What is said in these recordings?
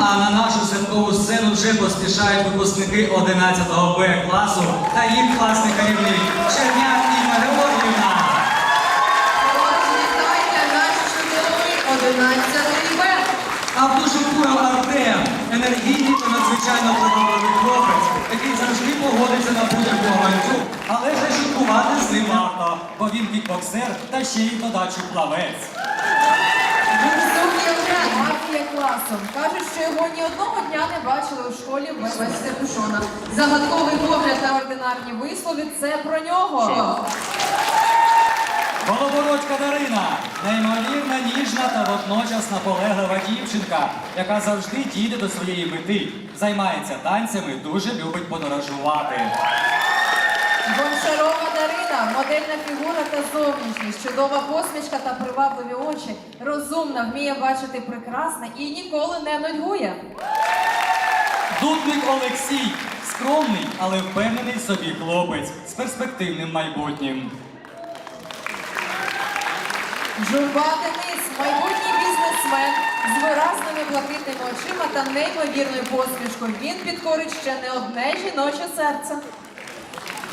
А на нашу святкову сцену вже поспішають випускники 11 Б класу та їх класний керівник Черняк Інна Георгіївна. Вітайте наш чудовий 11 Б. А в душу куру Артем, енергійний та надзвичайно природний хлопець, який завжди погодиться на будь-яку авантюру, але ж шуткувати з ним варто, бо він кікбоксер та ще й додачу плавець. Мафія класом. Кажуть, що його ні одного дня не бачили у школі без капюшона. Загадковий погляд та ординарні вислови це про нього. Голобородька Дарина, неймовірна, ніжна та водночас наполеглива дівчинка, яка завжди дійде до своєї мети, займається танцями, дуже любить подорожувати. Гончарова Дарина, модельна фігура та зовнішність, чудова посмішка та привабливі очі, розумна, вміє бачити прекрасне і ніколи не нудьгує. Дудник Олексій, скромний, але впевнений в собі хлопець з перспективним майбутнім. Журба Денис, майбутній бізнесмен з виразними блакитними очима та неймовірною посмішкою. Він підкорить ще не одне жіноче серце.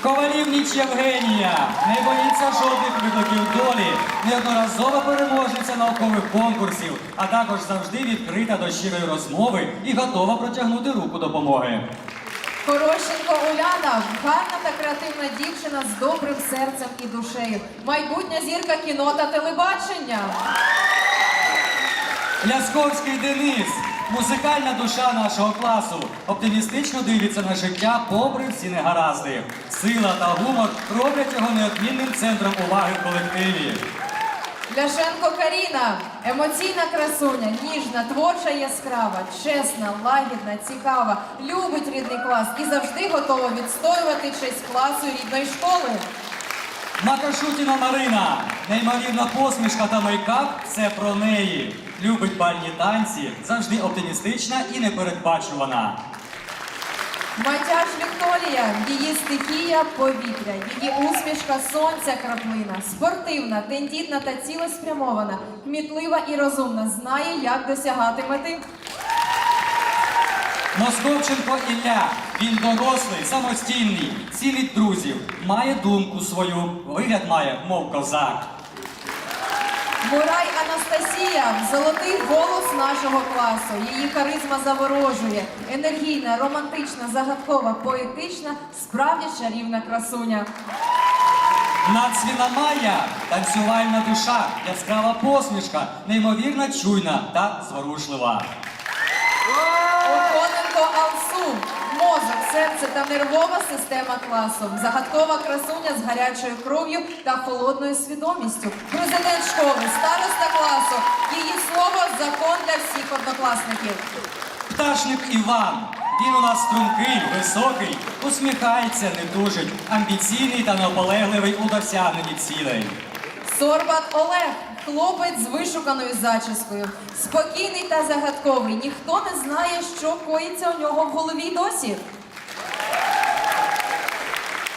Ковалівніч Євгенія не боїться жодних викликів долі, неодноразова переможниця наукових конкурсів, а також завжди відкрита до щирої розмови і готова протягнути руку допомоги. Хорошенко Уляна, гарна та креативна дівчина з добрим серцем і душею. Майбутня зірка кіно та телебачення. Лясковський Денис, музикальна душа нашого класу, оптимістично дивиться на життя попри всі негаразди. Сила та гумор роблять його неодмінним центром уваги в колективі. Ляшенко Каріна, емоційна красуня, ніжна, творча, яскрава, чесна, лагідна, цікава, любить рідний клас і завжди готова відстоювати честь класу рідної школи. Макашутіна Марина, неймовірна посмішка та мейкап це про неї. Любить бальні танці, завжди оптимістична і непередбачувана. Матяж Вікторія, її стихія повітря, її усмішка сонця краплина, спортивна, тендітна та цілеспрямована, кмітлива і розумна, знає, як досягати мети. Московченко Ілля. Він дорослий, самостійний, цілить друзів, має думку свою, вигляд має, мов козак. Мурай Анастасія, золотий голос нашого класу. Її харизма заворожує, енергійна, романтична, загадкова, поетична, справді чарівна красуня. Нацвіна Майя, танцювальна душа, яскрава посмішка, неймовірно чуйна та зворушлива. Охоненко Алсу, мозок, серце та нервова система класу. Загадкова красуня з гарячою кров'ю та холодною свідомістю. Президент школи, староста класу. Її слово закон для всіх однокласників. Пташник Іван. Він у нас стрункий, високий, усміхається, не тужить, амбіційний та наполегливий у досягненні цілей. Сорбат Олег, хлопець з вишуканою зачіскою. Спокійний та загадковий. Ніхто не знає, що коїться у нього в голові й досі.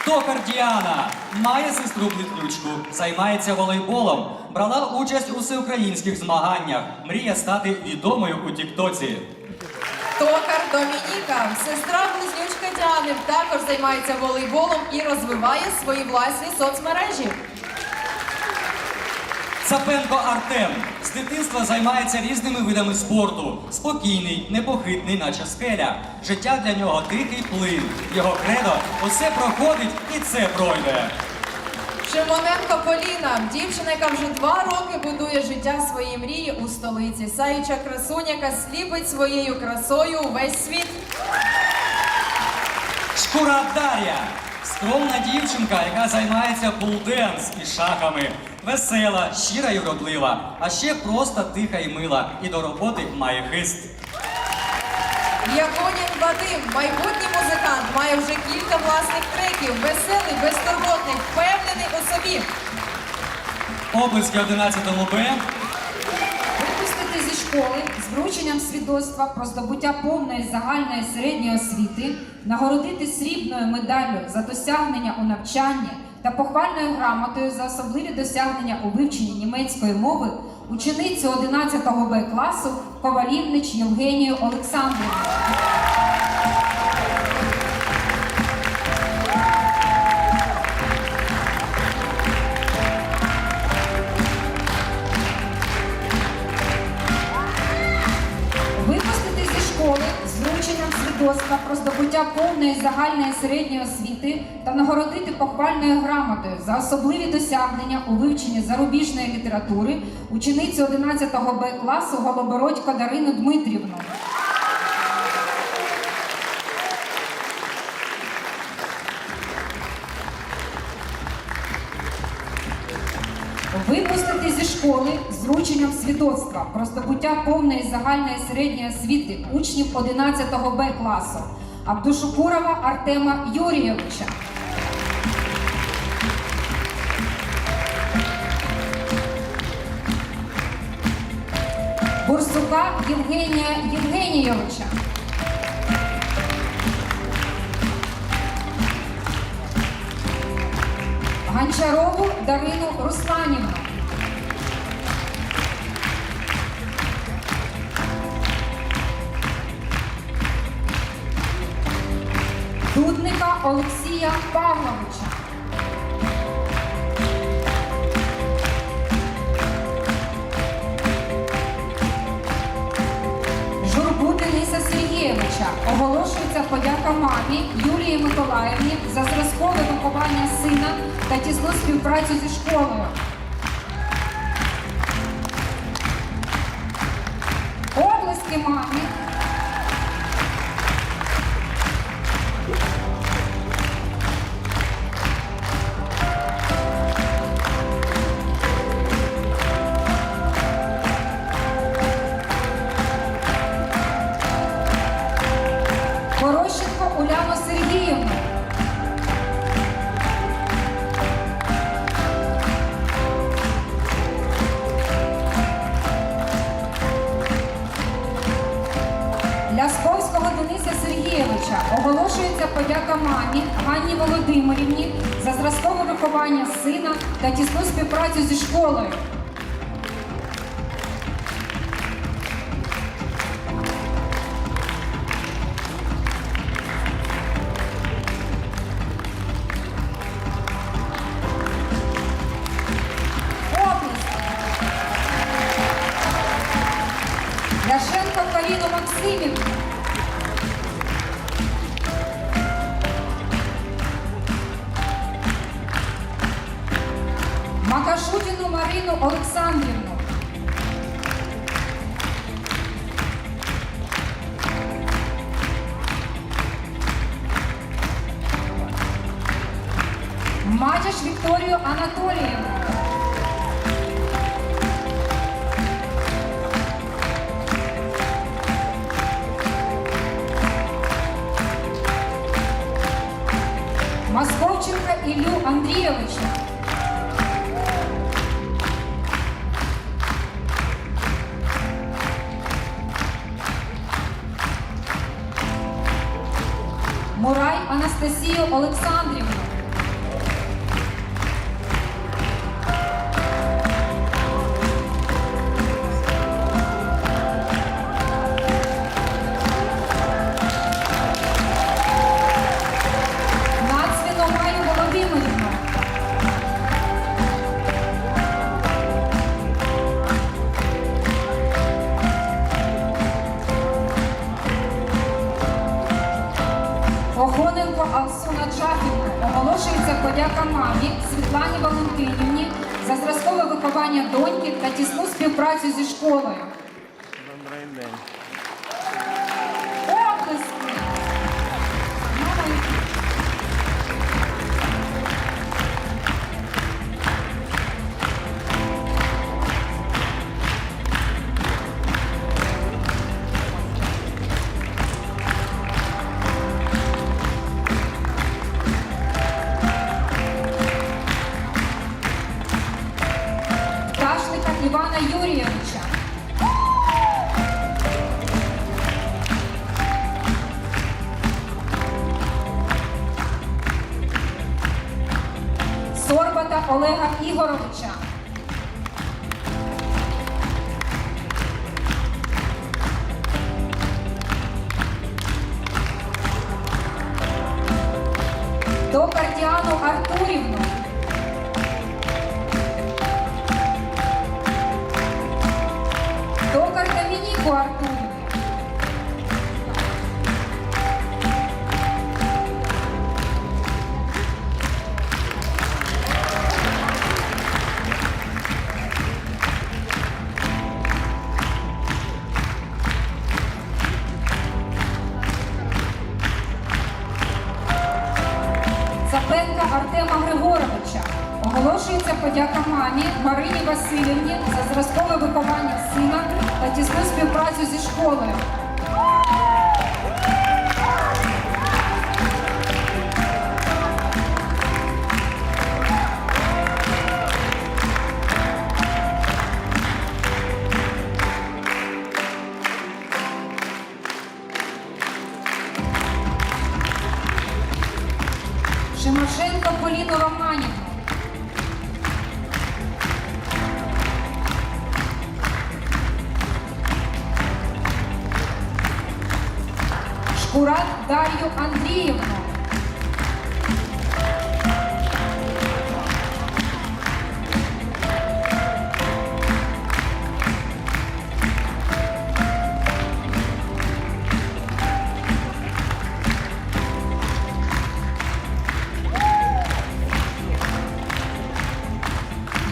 Токар Діана має сестру близнючку, займається волейболом, брала участь у всеукраїнських змаганнях, мріє стати відомою у Тіктоці. Токар Домініка, сестра близнючка Діани, також займається волейболом і розвиває свої власні соцмережі. Цапенко Артем з дитинства займається різними видами спорту. Спокійний, непохитний, наче скеля. Життя для нього тихий плин. Його кредо усе проходить і це пройде. Шимоненко Поліна, дівчина, яка вже два роки будує життя своєї мрії у столиці. Саюча красуня, яка сліпить своєю красою увесь світ. Шкура Дар'я скромна дівчинка, яка займається пулденс і шахами. Весела, щира й вродлива, а ще просто тиха і мила, і до роботи має хист. Яконін Вадим, майбутній музикант, має вже кілька власних треків. Веселий, безтурботний, впевнений у собі. Облиски 11 Б. Випустити зі школи з врученням свідоцтва про здобуття повної загальної середньої освіти, нагородити срібною медаллю за досягнення у навчанні та похвальною грамотою за особливі досягнення у вивченні німецької мови ученицю 11 Б класу Ковалівнич Євгенію Олександрівну. Здобуття загальної середньої освіти та нагородити похвальною грамотою за особливі досягнення у вивченні зарубіжної літератури ученицю 11 Б класу Голобородько Дарину Дмитрівну. Випустити зі школи з врученням свідоцтва про здобуття повної загальної середньої освіти учнів 11 Б класу Абдушукурова Артема Юрійовича. Бурсука Євгенія Євгенійовича. Гончарову Дарину Русланівну. Олексія Павловича. Журбу Дениса Сергійовича оголошується подяка мамі Юлії Миколаївні за зразкове виховання сина та тісну співпрацю зі школою. Облески мамі. За виховання сина та тісну співпрацю зі школою. Ляшенко Каріну Максимівну. Мурай Анастасію Олександрівну. Мамі Світлані Валентинівні за зразкове виховання доньки та тісну співпрацю зі школою. Городича. До Кардіану Артурівну. Ігоровича. подяка мамі Марині Васильівні за зразкове виховання сина та тісну співпрацю зі школою. Шкурат Дар'ю Андріївну.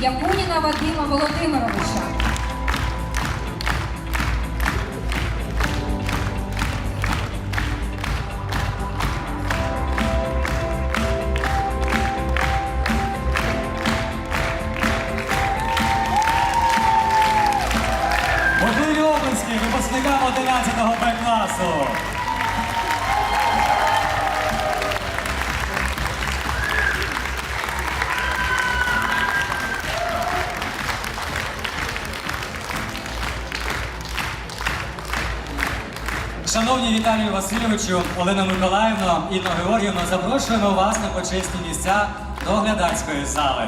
Якуніна Вадима Володимировича. Віталію Васильовичу, Олена Миколаївна, Інна Георгіївна, запрошуємо вас на почесні місця до глядацької зали.